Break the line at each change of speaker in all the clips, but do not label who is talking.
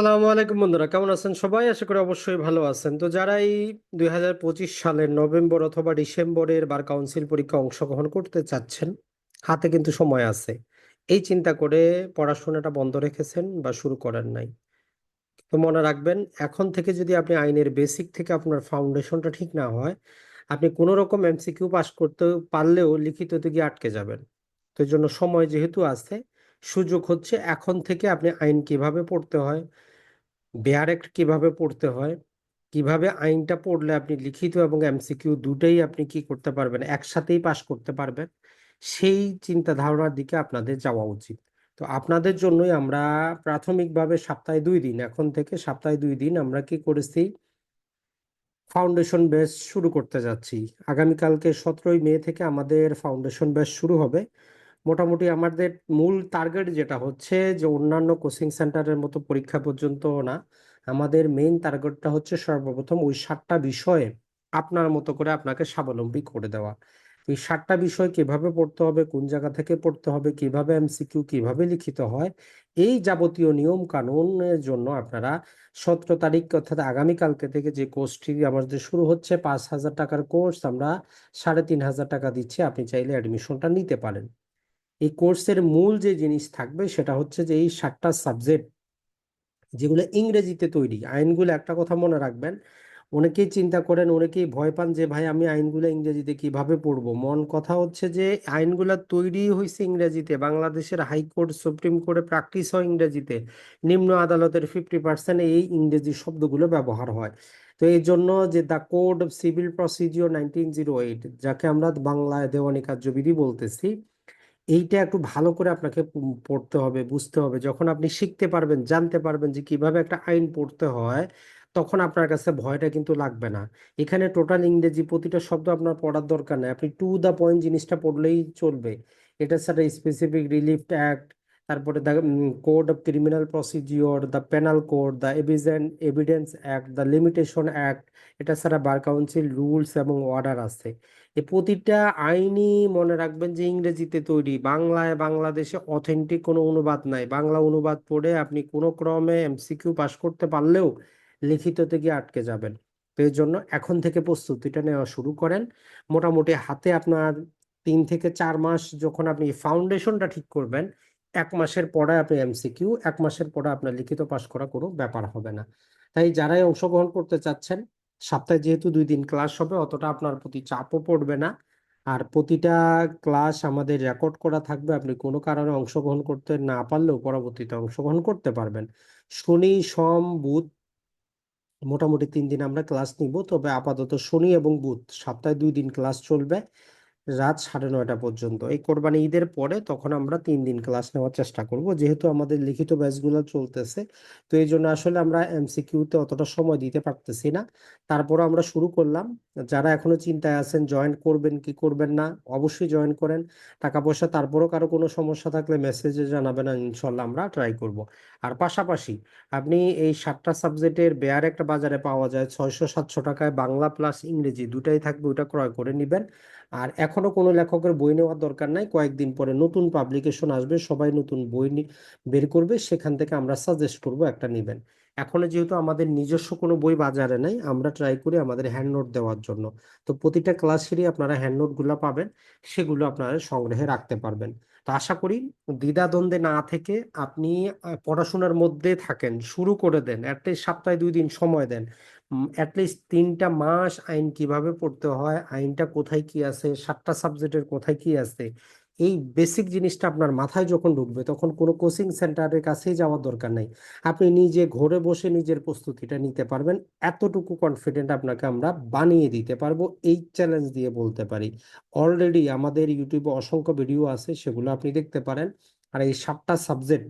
সালামু আলাইকুম বন্ধুরা, কেমন আছেন সবাই? আশা করি অবশ্যই ভালো আছেন। তো যারা এই দুই হাজার পঁচিশ সালের নভেম্বর অথবা ডিসেম্বরের বার কাউন্সিল পরীক্ষা অংশগ্রহণ করতে চাচ্ছেন, হাতে কিন্তু সময় আছে। এই চিন্তা করে পড়াশোনাটা বন্ধ রেখেছেন বা শুরু করেন নাই। তো মনে রাখবেন, এখন থেকে যদি আপনি আইনের বেসিক থেকে আপনার ফাউন্ডেশনটা ঠিক না হয়, আপনি কোনো রকম এমসিকিউ পাস করতে পারলেও লিখিততে গিয়ে আটকে যাবেন। তো এই জন্য সময় যেহেতু আছে, সুযোগ হচ্ছে এখন থেকে আপনি আইন কীভাবে পড়তে হয় বেয়ার অ্যাক্ট কীভাবে পড়তে হয়? কীভাবে আইনটা পড়লে আপনি লিখিত এবং এমসিকিউ দুটোই আপনি কি করতে পারবেন? একসাথেই পাশ করতে পারবেন? সেই চিন্তা ধারণার দিকে আপনাদের যাওয়া উচিত। তো আপনাদের জন্যই আমরা প্রাথমিকভাবে সপ্তাহে দুই দিন, এখন থেকে সপ্তাহে দুই দিন আমরা কি করেছি? ফাউন্ডেশন ব্যাচ শুরু করতে যাচ্ছি। আগামীকালকে সতেরোই মে থেকে আমাদের ফাউন্ডেশন ব্যাচ শুরু হবে। মোটামুটি আমাদের মূল টার্গেট যেটা হচ্ছে যে অন্যান্য কোচিং সেন্টারের মতো পরীক্ষা পর্যন্ত না, আমাদের মেইন টার্গেটটা হচ্ছে সর্বপ্রথম ওই সাতটা বিষয়ে আপনার মতো করে আপনাকে স্বাবলম্বী করে দেওয়া। এই সাতটা বিষয় কীভাবে পড়তে হবে, কোন জায়গা থেকে পড়তে হবে, কীভাবে এমসিকিউ কীভাবে লিখিত হয়, এই যাবতীয় নিয়ম কানুনের জন্য আপনারা সতেরো তারিখ অর্থাৎ আগামীকালকে থেকে যে কোর্সটি আমাদের শুরু হচ্ছে, পাঁচ হাজার টাকার কোর্স আমরা সাড়ে তিন হাজার টাকা দিচ্ছি, আপনি চাইলে অ্যাডমিশনটা নিতে পারেন। এই কোর্সের মূল যে জিনিস থাকবে সেটা হচ্ছে যে এই সাতটা সাবজেক্ট যেগুলো ইংরেজিতে তৈরি, আইনগুলো একটা কথা মনে রাখবেন, অনেকেই চিন্তা করেন, অনেকেই ভয় পান যে ভাই আমি আইনগুলো ইংরেজিতে কীভাবে পড়ব? মন কথা হচ্ছে যে আইনগুলো তৈরি হয়েছে ইংরেজিতে, বাংলাদেশের হাইকোর্ট, সুপ্রিম কোর্টে প্র্যাকটিস হয় ইংরেজিতে, নিম্ন আদালতের ফিফটি পার্সেন্ট এই ইংরেজি শব্দগুলো ব্যবহার হয়। তো এই জন্য যে the code of civil procedure nineteen zero eight যাকে আমরা বাংলায় দেওয়ানি কার্যবিধি বলতেছি এইটা একটু ভালো করে আপনাকে পড়তে হবে, বুঝতে হবে। যখন আপনি শিখতে পারবেন, জানতে পারবেন যে কীভাবে একটা আইন পড়তে হয়, তখন আপনার কাছে ভয়টা কিন্তু লাগবে না। এখানে টোটাল ইংরেজি প্রতিটা শব্দ আপনার পড়ার দরকার নেই। আপনি টু দ্য পয়েন্ট জিনিসটা পড়লেই চলবে। এটা ছাড়া স্পেসিফিক রিলিফ অ্যাক্ট তারপরে the code of criminal procedure the penal code the evidence evidence act the limitation act এটা ছাড়া বার কাউন্সিল রুলস এবং অর্ডার আছে। এই প্রতিটা আইনই মনে রাখবেন যে ইংরেজিতে তৈরি। বাংলায়, বাংলাদেশে অথেন্টিক কোনো অনুবাদ নাই। বাংলা অনুবাদ পড়ে আপনি কোনো ক্রমে এমসিকিউ পাশ করতে পারলেও লিখিততে গিয়ে আটকে যাবেন। তো এই জন্য এখন থেকে প্রস্তুতিটা নেওয়া শুরু করেন। মোটামুটি হাতে আপনার তিন থেকে চার মাস যখন আপনি ফাউন্ডেশনটা ঠিক করবেন, এক মাসের পরে আপনি এমসিকিউ এক মাসের পরে আপনার লিখিত পাশ করা কোনো ব্যাপার হবে না। তাই যারাই অংশগ্রহণ করতে চাচ্ছেন সপ্তাহে যেহেতু দুই দিন ক্লাস হবে, অতটা আপনার প্রতি চাপও পড়বে না। আর প্রতিটা ক্লাস আমাদের রেকর্ড করা থাকবে, আপনি কোনো কারণে অংশগ্রহণ করতে না পারলেও পরবর্তীতে অংশগ্রহণ করতে পারবেন। শনি, সম, বুধ, মোটামুটি তিন দিন আমরা ক্লাস নিব, তবে আপাতত শনি এবং বুধ, সপ্তাহে দুই দিন ক্লাস চলবে। রাত সাড়ে নয়টা পর্যন্ত। এই কোরবানি ঈদের পরে তখন আমরা তিন দিন ক্লাস নেওয়ার চেষ্টা করব। যেহেতু আমাদের লিখিত ব্যাচগুলো চলতেছে, তো এই জন্য আসলে আমরা এমসিকিউতে অতটা সময় দিতে পারতেছি না। তারপরে আমরা শুরু করলাম। যারা এখনও চিন্তায় আছেন জয়েন করবেন কি করবেন না? অবশ্যই জয়েন করেন। টাকা পয়সা তারপরও কারও কোনো সমস্যা থাকলে মেসেজে জানাবেন ইনশাল্লাহ আমরা ট্রাই করব। আর পাশাপাশি আপনি এই সাতটা সাবজেক্টের বেয়ার একটা বাজারে পাওয়া যায়। ছয়শো সাতশো টাকায় বাংলা প্লাস ইংরেজি দুটাই থাকবে, ওটা ক্রয় করে নেবেন। আর এখনও কোনো লেখকের বই নেওয়ার দরকার নাই। কয়েকদিন পরে নতুন পাবলিকেশন আসবে, সবাই নতুন বই বের করবে, সেখান থেকে আমরা সাজেস্ট করব একটা নেবেন। এখনও যেহেতু আমাদের নিজস্ব কোনো বই বাজারে নাই, আমরা ট্রাই করি আমাদের হ্যান্ড নোট দেওয়ার জন্য। তো প্রতিটা ক্লাসেরই আপনারা হ্যান্ড নোটগুলো পাবেন, সেগুলো আপনারা সংগ্রহে রাখতে পারবেন। তো আশা করি দ্বিধাদ্বন্দ্বে না থেকে আপনি পড়াশোনার মধ্যে থাকেন, শুরু করে দেন অ্যাটলিস্ট সপ্তাহে দুই দিন সময় দেন। অ্যাটলিস্ট তিনটা মাস আইন কীভাবে পড়তে হয়, আইনটা কোথায় কি আছে, সাতটা সাবজেক্টের কোথায় কি আছে এই বেসিক জিনিসটা আপনার মাথায় যখন ঢুকবে, তখন কোনো কোচিং সেন্টারের কাছেই যাওয়ার দরকার নেই। আপনি নিজে ঘরে বসে নিজের প্রস্তুতিটা নিতে পারবেন। এতটুকু কনফিডেন্ট আপনাকে আমরা বানিয়ে দিতে পারব, এই চ্যালেঞ্জ দিয়ে বলতে পারি। অলরেডি আমাদের ইউটিউবে অসংখ্য ভিডিও আছে, সেগুলো আপনি দেখতে পারেন। আর এই সাতটা সাবজেক্ট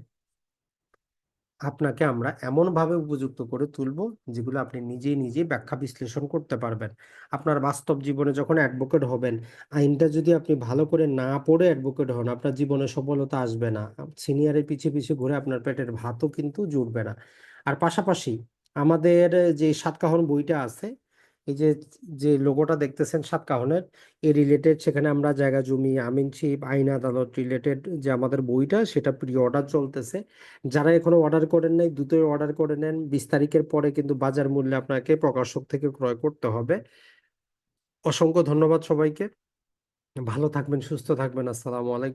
আপনাকে আমরা এমনভাবে উপযুক্ত করে তুলব, যেগুলো আপনি নিজেই নিজে ব্যাখ্যা বিশ্লেষণ করতে পারবেন। আপনার বাস্তব জীবনে যখন অ্যাডভোকেট হবেন, আইনটা যদি আপনি ভালো করে না পড়ে অ্যাডভোকেট হন, আপনার জীবনে সফলতা আসবে না। সিনিয়রের পিছিয়ে পিছিয়ে ঘুরে আপনার পেটের ভাতও কিন্তু জুটবে না। আর পাশাপাশি আমাদের যে সাতকাহন বইটা আছে এই যে যে লোগোটা দেখতেছেন সাত কাহনের এই রিলেটেড সেখানে আমরা জায়গা জমি আমিনশিপ আইন আদালত রিলেটেড যে আমাদের বইটা সেটা প্রি অর্ডার চলতেছে। যারা এখনও অর্ডার করেন নাই, দ্রুতই অর্ডার করে নেন। বিশ তারিখের পরে কিন্তু বাজার মূল্যে আপনাকে প্রকাশক থেকে ক্রয় করতে হবে। অসংখ্য ধন্যবাদ সবাইকে। ভালো থাকবেন, সুস্থ থাকবেন। আসসালামু আলাইকুম।